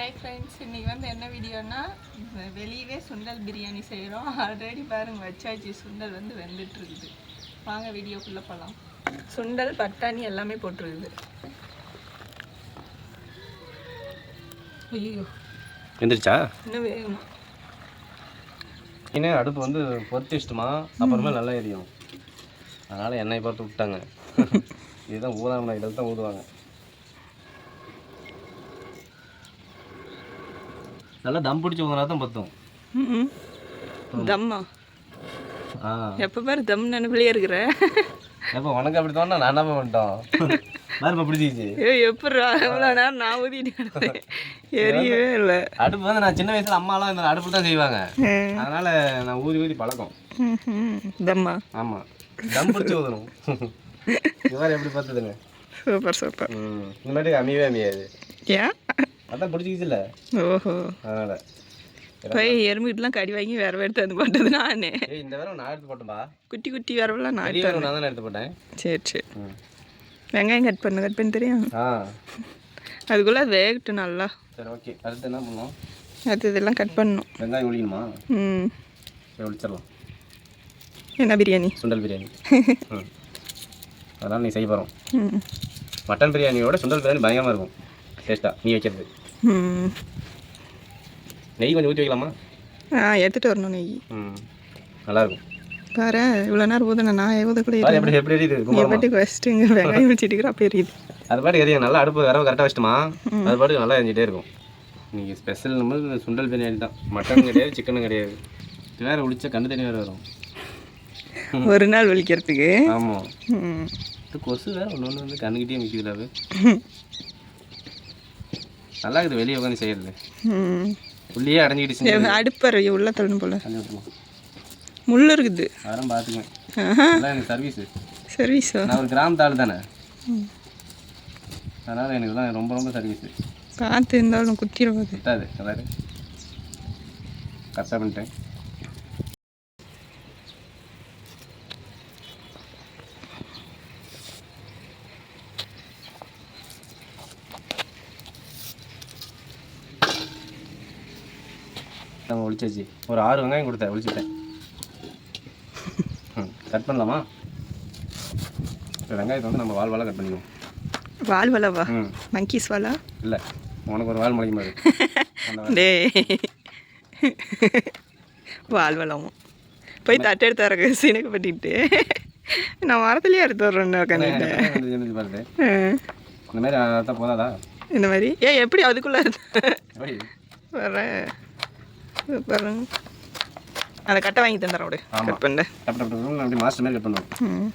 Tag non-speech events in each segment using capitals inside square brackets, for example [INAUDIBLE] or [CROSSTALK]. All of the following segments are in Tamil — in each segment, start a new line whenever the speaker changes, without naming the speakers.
ஹாய் ஃப்ரெண்ட்ஸ் இன்னைக்கு வந்து என்ன வீடியோனா வெளியவே சுண்டல் பிரியாணி செய்கிறோம் ஆல்ரெடி பாருங்க வச்சாச்சு. சுண்டல் வந்து வெந்துட்டு இருக்குது வாங்க வீடியோக்குள்ளே போகலாம் சுண்டல் பட்டாணி எல்லாமே போட்டிருக்குது. ஐயோ.
எந்திரிச்சா
இன்னும் வேகணும்
இன்னும் அடுப்பு வந்து பொறுத்து வச்சுட்டுமா அப்புறமே நல்லா எரியும். அதனால் எண்ணெய் பார்த்து விட்டாங்க. [LAUGHS] இதுதான் ஊதாமலை இதில் தான் ஊதுவாங்க. நல்லா தம் பிடிச்சி ஊதுனா தான் பத்தும்.
ம்ம். தம்மா?
ஆ.
எப்போ பாரு தம் நினைப்பிலே இருக்கிற.
எப்போ உனக்கு அப்படி தோணா நான் என்ன பண்ணிட்டோம் வேறு பிடிச்சிச்சு?
ஏ எப்படா எவ்வளோ நேரம் நான் ஊதிட்டு எரியவே இல்லை.
அடுப்பு வந்து நான் சின்ன வயசில் அம்மாலாம் இந்த அடுப்பு தான் செய்வாங்க. அதனால் நான் ஊதி ஊதி பழக்கம்.
தம்மா?
ஆமாம் தம் பிடிச்சி ஊதணும். மாதிரி எப்படி பார்த்துதுங்க
சூப்பர் சூப்பர்.
இந்த மாதிரி அமையவே அமையாது.
ஏன்?
அதான் பிடிச்சிக்கிச்சுல்ல
ஓஹோ.
அதனால.
போய் எறும்புக்கிட்டலாம் கடி வாங்கி விரவ எடுத்து வந்து போட்டது நானு.
ஏய் இந்த வேற நான் எடுத்து போட்டேன்பா.
குட்டி குட்டி விரவெல்லாம் நான்
வேற நான் தான் எடுத்து போட்டேன்.
சரி சரி. வெங்காயம் கட் பண்ணு கட் பண்ணி தெரியும்?
ஆ.
அதுக்குள்ளே அது வேகட்டும் நல்லா.
சரி ஓகே. அடுத்து என்ன பண்ணணும்?
அது இதெல்லாம் கட் பண்ணணும்.
வெங்காயம் ஒழிக்கணுமா
ம்.
சரி ஒழிச்சிடலாம்
என்ன பிரியாணி?
சுண்டல் பிரியாணி. [LAUGHS] அதனால் நீ செய்ய போகிறோம்
ம்.
மட்டன் பிரியாணியோட சுண்டல் பிரியாணி பயங்கரமாக இருக்கும். டேஸ்ட்டாக நீ வைக்கிறது. நெய் கொஞ்சம் ஊற்றி வைக்கலாமா?
ஆ எடுத்துகிட்டு வரணும் நெய்.
ம். நல்லாயிருக்கும்
பாரு இவ்வளோ நேரம் ஊதுன நான் ஊதக்கூட
பாரு எப்படி எப்படி எரியுது?
வச்சுட்டு இங்கே வெங்காயம் வச்சுட்டு அப்போ எரியுது.
அது பாட்டுக்கு எரியும். நல்லா அடுப்பு வரவு கரெக்டாக வச்சுட்டுமா? அது பாட்டுக்கு நல்லா எரிஞ்சிட்டே இருக்கும். நீங்கள் ஸ்பெஷல் நம்ம சுண்டல் பிரியாணி தான். மட்டன் கிடையாது சிக்கனும் கிடையாது. வேறு ஒழிச்சா கண்ணு தண்ணி வேறு வரும்.
ஒரு நாள் ஒழிக்கிறதுக்கு
ஆமாம் கொசு வேறு ஒன்று ஒன்று வந்து கண்ணுக்கிட்டே அது. [LAUGHS] நல்லா இருக்குது வெளியே உட்காந்து செய்யறது.
ம்
உள்ளேயே அடைஞ்சிக்கிட்டு செஞ்சு
அடுப்பறை உள்ள தள்ளணும் போல. முள் இருக்குது.
அதெல்லாம் பார்த்துக்குவேன் எனக்கு சர்வீஸு
சர்வீஸா
நான் ஒரு கிராமத்து ஆள் தானே. அதனால் எனக்கு தான் ரொம்ப ரொம்ப சர்வீஸு
பார்த்து இருந்தாலும் குத்திடுவது
கிட்டாது அதாவது கரெக்டாக பண்ணிட்டேன். ஒழிச்சாச்சு. ஒரு ஆறு வெங்காயம் கொடுத்தேன் ஒழிச்சிட்டேன். கட் [LAUGHS] பண்ணலாமா? வெங்காயத்தை வந்து நம்ம வால் வாழ கட் பண்ணிக்குவோம்.
வால் வளவா
ம்.
மங்கீஸ் வாலா?
இல்லை உனக்கு ஒரு வால் முளைக்கும் பாரு.
டே வால். வளவும் போய் தட்டு எடுத்து வரக்கு சீனக்கு பட்டிட்டு நான் மரத்துலேயே எடுத்து வர்றேன்
பாருது இந்த மாதிரி போதாதா?
இந்த மாதிரி? ஏ எப்படி அதுக்குள்ளே வர்றேன் பாருங்க. அதை கட்டை வாங்கி தந்துடுறேன்
ஆமா.
கட் பண்ண
டப் டப் அப்படி மாஸ்டர் மாதிரி கட் பண்ணுவோம்.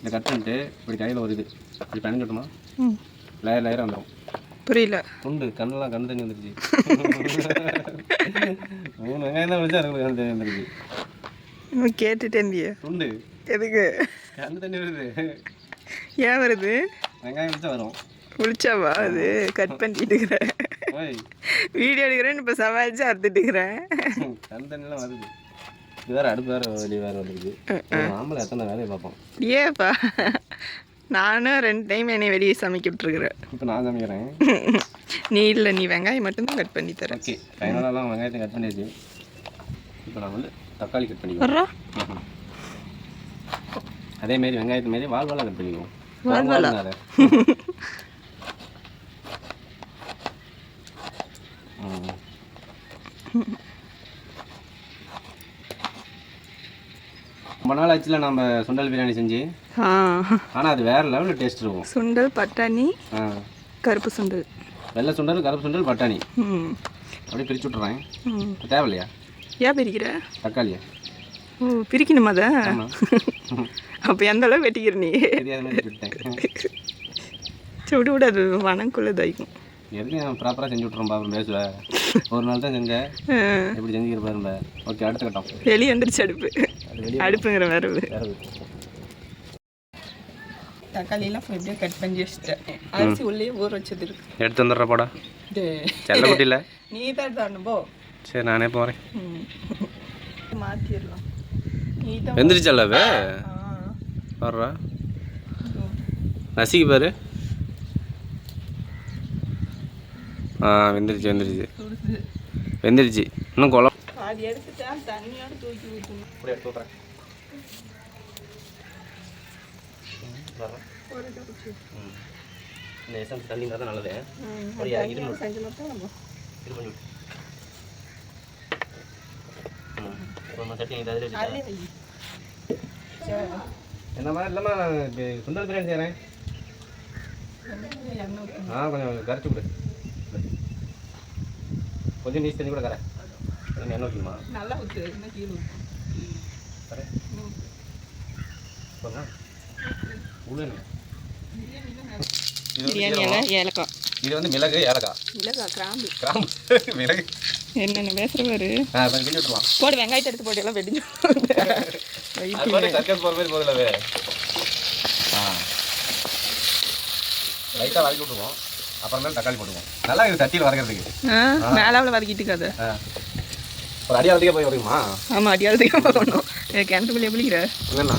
இதை கட் பண்ணிட்டு இப்படி கையில் ஒரு இது. இப்படி பண்ணிட்டுமா
ம்.
லேயர் லேயராக வந்துடும்
புரியல.
துண்டு கண்ணெல்லாம் கண்ணு தண்ணி வந்துருச்சு. [LAUGHS] மூணு வெங்காயம் தான் வச்சா எனக்கு கண்ணு தண்ணி வந்துருச்சு.
இன்னும் கேட்டுட்டே இருந்தியே.
துண்டு.
எதுக்கு?
கண்ணு தண்ணி வருது.
ஏன் வருது?
வெங்காயம் வச்சா வரும்.
குளிச்சாவா அது? கட் பண்ணிட்டு இருக்கிறேன் வீடியோ எடுக்கிறேன்னு இப்போ சமாளிச்சு அறுத்துட்டு இருக்கிறேன்.
கண்ணு தண்ணிலாம் வருது. இது வேறு அடுப்பு வேறு வெளியே வேறு வந்துருது நாமளும் எத்தனை வேலையை பார்ப்போம்
ஏப்பா நானும் ரெண்டு டைம் என்னை வெளியே சமைக்க விட்டுருக்குறேன்.
இப்போ நான் சமைக்கிறேன்.
நீ இல்லை நீ வெங்காயம் மட்டும்தான் கட் பண்ணி தரேன்.
ஓகே ஃபைனலாலாம் வெங்காயத்தை கட் பண்ணியாச்சு. இப்போ நான் வந்து தக்காளி கட் பண்ணிக்குவோம்
வர்றா
ம்ஹும். அதே மாதிரி வெங்காயத்து மாரி வால் வாழை கட் பண்ணிக்குவோம்.
வால் [LAUGHS] வாலா?
வால் வாழை. ம். ரொம்ப நாள் ஆச்சுல நம்ம சுண்டல் பிரியாணி செஞ்சு. ஆனால் அது வேறு லெவலில் டேஸ்ட் இருக்கும்.
சுண்டல் பட்டாணி கருப்பு சுண்டல்.
வெள்ளை சுண்டல் கருப்பு சுண்டல் பட்டாணி.
ம்.
அப்படியே பிரித்து விட்றேன்
ம்.
தேவையில்லையா?
ஏன் பிரிக்கிற?
தக்காளியா?
ஓ பிரிக்கணுமா அதை? [LAUGHS] அப்போ எந்த அளவு வெட்டிக்கிற நீ? சுடு விட அது வனக்குள்ளே தைக்கும்
எதுக்கு நான் ப்ராப்பராக செஞ்சு விட்றோம் பாப்பா பேசுவேன் ஒரு நாள் தான் செஞ்சேன். எப்படி செஞ்சுக்கிற பாருங்க. ஓகே அடுத்த கட்டம்.
வெளியே வந்துருச்சு அடுப்பு.
அது வெளியே
அடுப்புங்கிற வேறு தக்காளியெல்லாம் எப்படியோ கட் பண்ணி வச்சுட்டேன். அரிசி உள்ளே ஊற வச்சது இருக்கு.
எடுத்து வந்துடுற போடா.
டே
செல்ல குட்டியில்
நீ தான் தானே போ
சரி நானே போகிறேன்
மாற்றிடலாம் நீ தான்
வெந்துருச்சல்லவே வர்றா. நசிக்கு பாரு. ஆ வெந்துருச்சு வெந்துருச்சு. வெந்துருச்சு. இன்னும் குழம்பு.
பாதி எடுத்துட்டா தண்ணியோட தூக்கி ஊற்றணும்
அப்படியே எடுத்து விட்றேன் இந்த எசன்ஸ் தண்ணி தான் நல்லது அப்படியே இது என்னம்மா இல்லைம்மா நான் பிரியாணி செய்கிறேன் ஆ கொஞ்சம் கரைச்சி கொடு. கொஞ்சம் நீச்சு தண்ணி கூட கரை கொஞ்சம் எண்ணெய் ஊற்றிக்குமா
நல்லா ஊற்று இன்னும் கீழே ஊற்று
கரை போதுமா உள்ள இது வந்து
பிரியாணி
சீரகம்.
எல்லாம் ஏலக்காய்.
இது வந்து மிளகு ஏலக்காய்.
இல்லைக்கா கிராம்பு.
கிராம்பு. [LAUGHS] மிளகு.
என்னென்ன
கிண்டி விட்டுருலாம்
போடு வெங்காயத்தை எடுத்து போட்டு எல்லாம் வெடிஞ்சு
சர்க்கஸ் போகிற மாதிரி போதில்லவே ஆ. லைட்டாக வதக்கி விட்டுருவோம். அப்புறமேல தக்காளி போட்டுருவோம் நல்லா இது சட்டியில் வதக்கிறதுக்கு.
மேலாவில் வதக்கிட்டுக்காத
ஆ. ஒரு அடியாவதுக்கே போய் வருமா
ஆமாம் அடியாவதுக்கு போகணும் கிணத்துக்குள்ளே
என்னண்ணா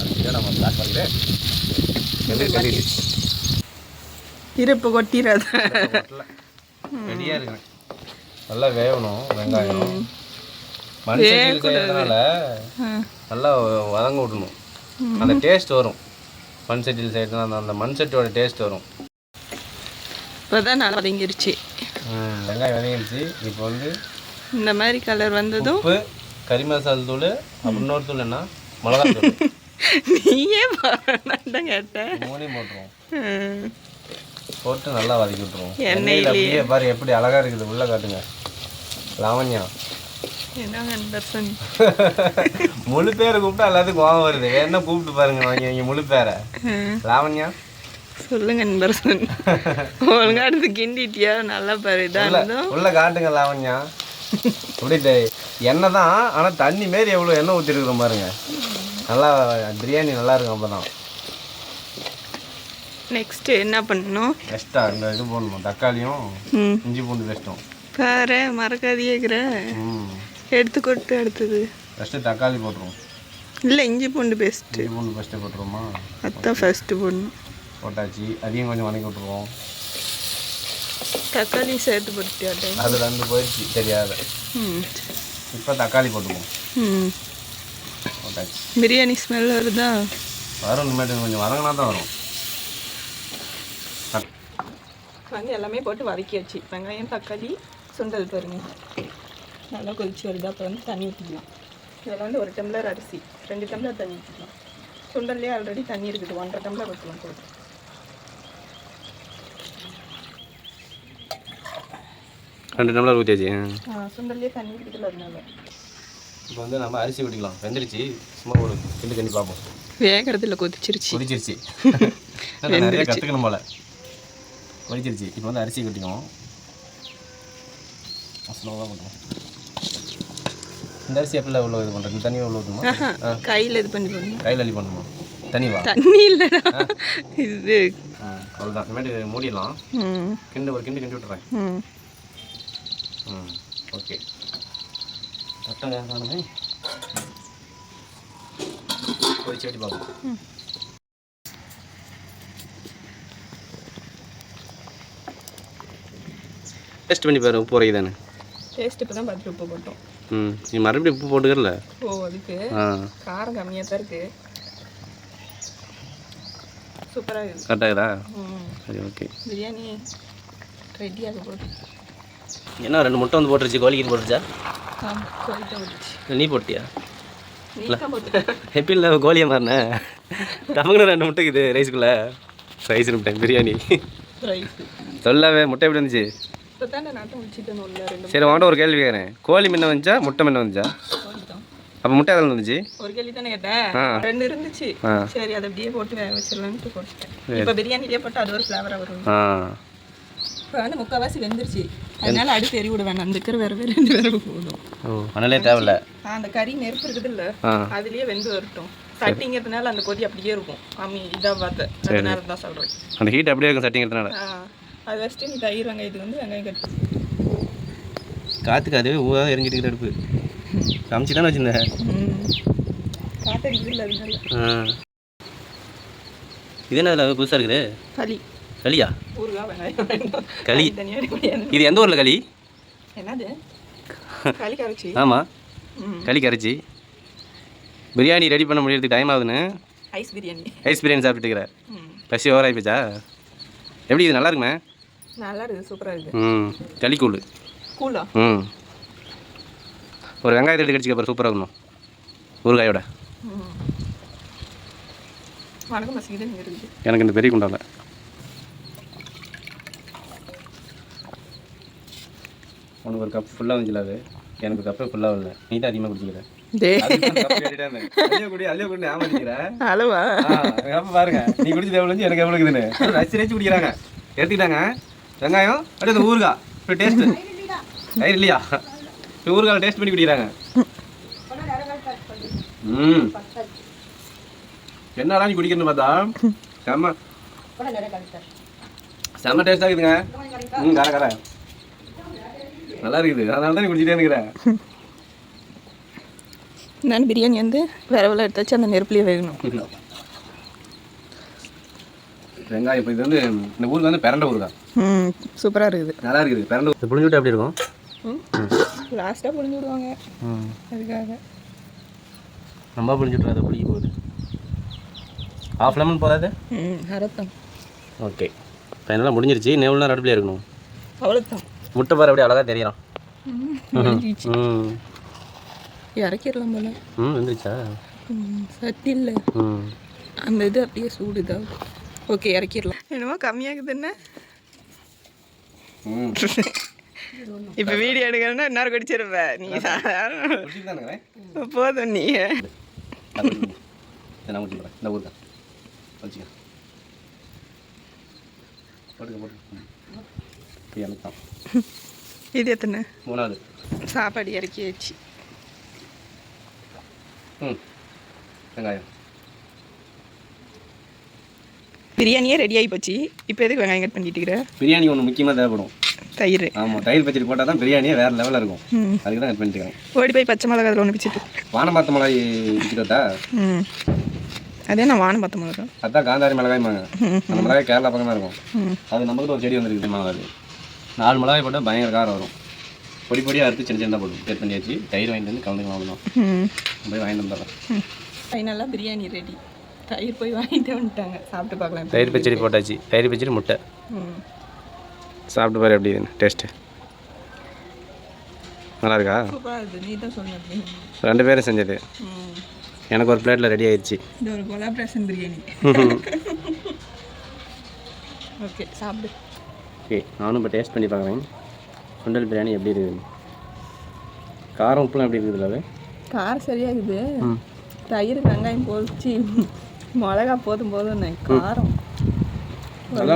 அதுக்கு நம்ம ஸ்டார்ட் பண்ணுறேன்
இருப்பு கொட்டிடாத
ரெடியாக இருக்கிறேன் நல்லா வேகணும் வெங்காயம். மண் சட்டியில் செய்யறதுனால நல்லா வதங்க விடணும். அந்த டேஸ்ட் வரும். மண் சட்டியில் செய்யறதுனால அந்த அந்த மண் சட்டியோட டேஸ்ட் வரும்.
இப்போ தான் நல்லா வதங்கிருச்சு.
வெங்காயம் வதங்கிடுச்சு இப்போ வந்து
இந்த மாதிரி கலர் வந்ததும்
உப்பு கறி மசாலா தூள் அப்புறம் இன்னொரு தூள் என்ன? மிளகா தூள். [LAUGHS]
நீயே கேட்டேன்.
போட்டுருவோம். போட்டு நல்லா வதக்கி விட்டுருவோம்.
எண்ணெயிலே.
அப்படியே பாரு எப்படி அழகா இருக்குது. உள்ள காட்டுங்க. லாவண்யா. [LAUGHS] முழு பேரை கூப்பிட்டா எல்லாத்துக்கும் கோவம் வருது. வேணா கூப்பிட்டு பாருங்க வாங்க முழு பேரை லாவண்யா.
சொல்லுங்க அன்பர்சன் ஒழுங்கா எடுத்து கிண்டிட்டியா? நல்லா பாரு இதாக
உள்ள காட்டுங்க லாவண்யா. அப்படி தெ- எண்ணெய் தான் ஆனா தண்ணி மாரி எவ்வளவு எண்ணெய் ஊற்றிருக்கிறோம் பாருங்க. நல்லா பிரியாணி நல்லா இருக்கும் அப்பதான்.
நெக்ஸ்ட் என்ன பண்ணணும்?
எக்ஸ்ட்ரா இந்த இது போடணும்? தக்காளியும் இஞ்சி பூண்டு பேஸ்ட்டும்
பாரு மறக்காதியேக்கிற
ம்.
எடுத்து கொட்டு அடுத்தது.
ஃபஸ்ட்டு தக்காளி போட்டுருவோம்.
இல்லை இஞ்சி பூண்டு பேஸ்ட்டு
இஞ்சி பூண்டு ஃபஸ்ட்டு போட்டுருவோமா?
அதான் ஃபஸ்ட்டு போடணும்.
போட்டாச்சு. அதையும் கொஞ்சம் வதக்கி விட்டுருவோம்.
தக்காளி சேர்த்து போட்டுட்டியாட்டே
அது ரெண்டு போயிடுச்சு. தெரியாத. இப்போ தக்காளி போட்டுக்குவோம். போட்டாச்சு.
பிரியாணி ஸ்மெல் வருதா?
வரும். இனிமேட்டு கொஞ்சம் வதங்கினா தான் வரும்.
வந்து எல்லாமே போட்டு வதக்கியாச்சு. வெங்காயம் தக்காளி சுண்டல் பாருங்க. நல்லா கொதிச்சு வருது? அப்போ வந்து தண்ணி ஊற்றிக்கலாம் இதில் வந்து ஒரு டம்ளர் அரிசி. ரெண்டு டம்ளர் தண்ணி ஊற்றிக்கலாம் சுண்டல்லே ஆல்ரெடி தண்ணி இருக்குது. ஒன்றரை டம்ளர் ஊற்றலாம் போதும்
ரெண்டு டம்ளர் ஊற்றியாச்சு
ஆ, சுண்டல்லே தண்ணி இருக்குதுல அதனால.
இப்போ வந்து நம்ம அரிசி விட்டுக்கலாம் வெந்துருச்சு. சும்மா ஒரு கிண்டு கிண்டி பார்ப்போம்.
வேகிறதுல கொதிச்சிருச்சு.
கொதிச்சிருச்சு. [LAUGHS] நிறைய கற்றுக்கணும் போல. கொதிச்சிருச்சு. இப்போ வந்து அரிசி கொட்டிக்குவோம். ஸ்லோவாக கொட்டுவோம். இந்த அரிசி எப்படில உள்ள இது பண்ணுறது தண்ணி உள்ள ஊற்றணுமா
கையில் இது பண்ணி போடணும்
கையில் அள்ளி பண்ணணுமா தண்ணி வா.
தண்ணி இல்லைடா. இது
அவ்வளோதான் இனிமேட்டு மூடிடலாம். கிண்டு ஒரு கிண்டு கிண்டி விட்டுறேன். ஓகே. தட்டம் காணுமே கொதிச்சு வெட்டி பார்ப்போம். டெஸ்ட் பண்ணி பாரு உப்பு உரைக்குதானே
டேஸ்ட் இப்போ தான் பார்த்துட்டு உப்பு போட்டோம்.
ம் நீ மறுபடியும் உப்பு போட்டுக்கல
ஓ அதுக்கு? காரம் கம்மியாக தான் இருக்குது. சூப்பராக இருக்குது
கரெக்டாகுதா
ம்.
சரி ஓகே.
பிரியாணி ரெடியாக போட்டு
என்ன ரெண்டு முட்டை வந்து போட்டுருச்சு கோழிக்கு போட்டுருச்சா? நீ போட்டியா? எப்படி இல்லை கோழியை மாறினேன் நமக்கு ரெண்டு முட்டை இருக்குது ரைஸுக்குள்ளே ரைஸ் முட்டை பிரியாணி. சொல்லவே முட்டை எப்படி வந்துச்சு
ரெண்டு
சரி உன்கிட்ட ஒரு கேள்வி கேட்குறேன் கோழி முன்ன வந்துச்சா? முட்டை முன்ன வந்துச்சா? அப்போ முட்டை எதில் வந்துச்சு
ஒரு கேள்வி தானே கேட்டேன். ரெண்டு இருந்துச்சு. சரி அதை அப்படியே போட்டு வேக வச்சிடலான்ட்டு போட்டுட்டேன். இப்போ பிரியாணிலேயே போட்டு அது ஒரு ஃப்ளேவராக வரும்.
ஆ.
இப்போ வந்து முக்கால்வாசி வெந்துருச்சு. அதனால அடுத்து எரி விட வேணாம். அந்த இருக்கிற வேற வேற ரெண்டு வேற போதும்.
ஓ தேவையில்ல.
அந்த கறி நெருப்பு இருக்குது இல்ல அதுலயே வெந்து வரட்டும். சட்டிங்கிறதுனால அந்த கொதி அப்படியே இருக்கும். ஆமி இதாக பார்த்த. அதனால தான் சொல்கிறேன்
அந்த ஹீட் அப்படியே இருக்கும் சட்டிங்கிறதுனால.
அது வச்சுட்டு நீ தயிர் வெங்காயத்துக்கு வந்து வெங்காயம் கட்டு
காற்றுக்கு அதுவே ஊதாக எரிஞ்சிட்டு அடுப்பு. காமிச்சு தானே வச்சுருந்தேன்.
காத்தடிக்குது இல்லை அதனால.
இது என்ன இதில் புதுசாக இருக்குது?
களி.
களியா?
வேண்டும்
களி. இது எந்த ஊரில் களி? [LAUGHS]
களி
ஆமாம் களி கரைச்சி. பிரியாணி ரெடி பண்ண முடியறதுக்கு டைம் ஆகுதுன்னு.
ஐஸ் பிரியாணி.
ஐஸ் பிரியாணி சாப்பிட்டுட்டு
ம்.
பசி ஓவர் ஆகிப்போச்சா எப்படி இது நல்லா இருக்குமே?
நல்லா இருக்குது சூப்பராக இருக்குது.
ம். களிக்கூழ்
கூலா
ம். ஒரு வெங்காயத்தை எடுத்து கடிச்சிக்க அப்புறம் சூப்பராக இருக்கணும். ஊறுகாயோட. எனக்கு இந்த பெரிய குண்டாவில் உனக்கு ஒரு கப் ஃபுல்லாக வந்துச்சுல அது? எனக்கு கப்பே ஃபுல்லாக இல்லை நீ தான் அதிகமாக குடிச்சிக்கிற.
டே அளவா?
பாருங்க. நீ குடிச்சது எவ்வளோ எனக்கு எவ்வளோ இருக்குதுன்னு. ரசி ரசி குடிக்கிறாங்க. எடுத்துக்கிட்டாங்க. வெங்காயம் அப்படியே அந்த ஊறுகாய். இப்போ டேஸ்ட் தயிர் இல்லையா? இப்போ டேஸ்ட் பண்ணி குடிக்கிறாங்க. ம். என்னடா நீ குடிக்கணும்னு பார்த்தா? செம்ம. செம்ம டேஸ்டாக இருக்குதுங்க. ம் கர கர. நல்லா இருக்குது அதனால தான் குடிச்சிட்டே இருக்கிறேன்.
நான் பிரியாணி வந்து விரவில் எடுத்து வச்சு அந்த நெருப்புலேயே வேகணும்.
வெங்காயம் இப்போ இது வந்து இந்த ஊருக்கு வந்து பிறண்ட ஊருக்கா?
ம் சூப்பராக இருக்குது.
நல்லா இருக்குது பிறண்ட இது புளிஞ்சு விட்டு எப்படி இருக்கும்?
லாஸ்ட்டாக புரிஞ்சு விடுவாங்க. அதுக்காக.
ரொம்ப புளிஞ்சு விட்டு அதை புளிக்க போகுது. ஹாஃப் லெமன் போதாது?
ம் அரைத்தான்
ஓகே ஃபைனலாக முடிஞ்சிருச்சு. இன்னும் எவ்வளோ நேரம் அடுப்பில் இருக்கணும்?
அவ்வளோதான்
முட்டை பாரு அப்படியே அழகாக தெரியலாம் [LAUGHS] ம்.
இறக்கிடலாம் போல.
ம் வந்துருச்சா
சட்டி இல்லை
ம்.
அந்த இது அப்படியே சூடுதா ஓகே இறக்கிடலாம். என்னமோ கம்மியாகுது என்ன?
ம்.
இப்போ வீடியோ எடுக்கணும்னா இன்னொரு குடிச்சிருப்ப. நீ போதும் நீ.
நான் ஊற்றிக்கிறேன் இந்த ஊருக்கா வச்சுக்க. போட்டுக்க போட்டுக்க. இப்போ எனக்கு. தான்
இது எத்தனை?
மூணாவது.
சாப்பாடு இறக்கி வச்சு.
ம். வெங்காயம்.
பிரியாணியே ரெடி ஆகி போச்சு. இப்போ எதுக்கு வெங்காயம் கட் பண்ணிட்டு இருக்கிற
பிரியாணி ஒன்று முக்கியமாக தேவைப்படும்.
தயிர்.
ஆமாம் தயிர் பச்சடி போட்டால் தான் பிரியாணியே வேறு லெவலில் இருக்கும். அதுக்கு தான் கட் பண்ணிட்டுருக்கேன்
ஓடி போய் பச்சை மிளகா அதில் ஒன்று பிச்சுட்டு.
வானமாத்த மிளகாய் பிடிச்சிட்டா
ம். அதே நான் வானம் பார்த்த மிளகா?
அதான் காந்தாரி மிளகாய்மாங்க
ம்.
அந்த மிளகாய் கேரளா பக்கம் தான் இருக்கும் அது நமக்கு ஒரு செடி வந்துருக்கு மிளகாய் நாலு மிளகாய் போட்டால் பயங்கர காரம் வரும். பொடி பொடியாக அறுத்து சின்ன சின்னதாக போட்டு கட் பண்ணி வச்சு தயிர் வாங்கிட்டு வந்து கலந்துக்கலாம் அவ்வளோதான்
ம்.
போய் வாங்கிட்டு வந்துடுறேன்
ஃபைனலாக பிரியாணி ரெடி தயிர் போய் வாங்கிட்டு வந்துட்டாங்க. சாப்பிட்டு பார்க்கலாம்.
தயிர் பச்சடி போட்டாச்சு. தயிர் பச்சடி முட்டை. சாப்பிட்டு பாரு எப்படி டேஸ்ட்டு நல்லா இருக்கா? ரெண்டு பேரும் செஞ்சது. எனக்கு ஒரு பிளேட்டில் ரெடி ஆயிடுச்சு.
இது ஒரு கொலாப்ரேஷன் பிரியாணி. ஓகே [LAUGHS] சாப்பிடு.
ஓகே நானும் இப்போ டேஸ்ட் பண்ணி பார்க்குறேன். சுண்டல் பிரியாணி எப்படி இருக்குது? காரம் உப்புலாம் எப்படி இருக்குதுல்ல அது
காரம் சரியா இருக்குது. தயிர் வெங்காயம் பொரிச்சு மிளகா போதும் போதும் காரம்.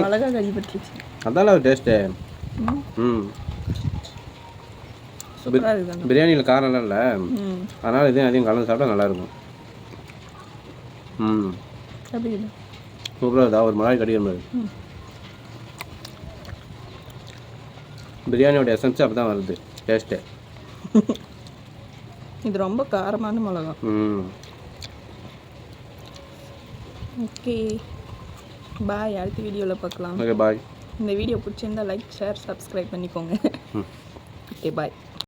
மிளகா கழிப்பட்டுருச்சு
அதால அது டேஸ்ட்டு
ம். இருக்குது
பிரியாணியில் காரம்லாம் இல்லை. அதனால் இதையும் அதையும் கலந்து சாப்பிட்டா நல்லாயிருக்கும். ம். சூப்பராக இருக்குதா? ஒரு மிளகாய் கடிக்கிற மாதிரி
ம்.
பிரியாணியோட எசன்ஸ் அப்படி தான் வருது. டேஸ்ட்டு [LAUGHS]
இது ரொம்ப காரமான மிளகா
ம்.
ஓகே. பாய் அடுத்த வீடியோவில் பார்க்கலாம்.
ஓகே பாய்
இந்த வீடியோ பிடிச்சிருந்தா லைக் ஷேர் சப்ஸ்கிரைப் பண்ணிக்கோங்க. Okay bye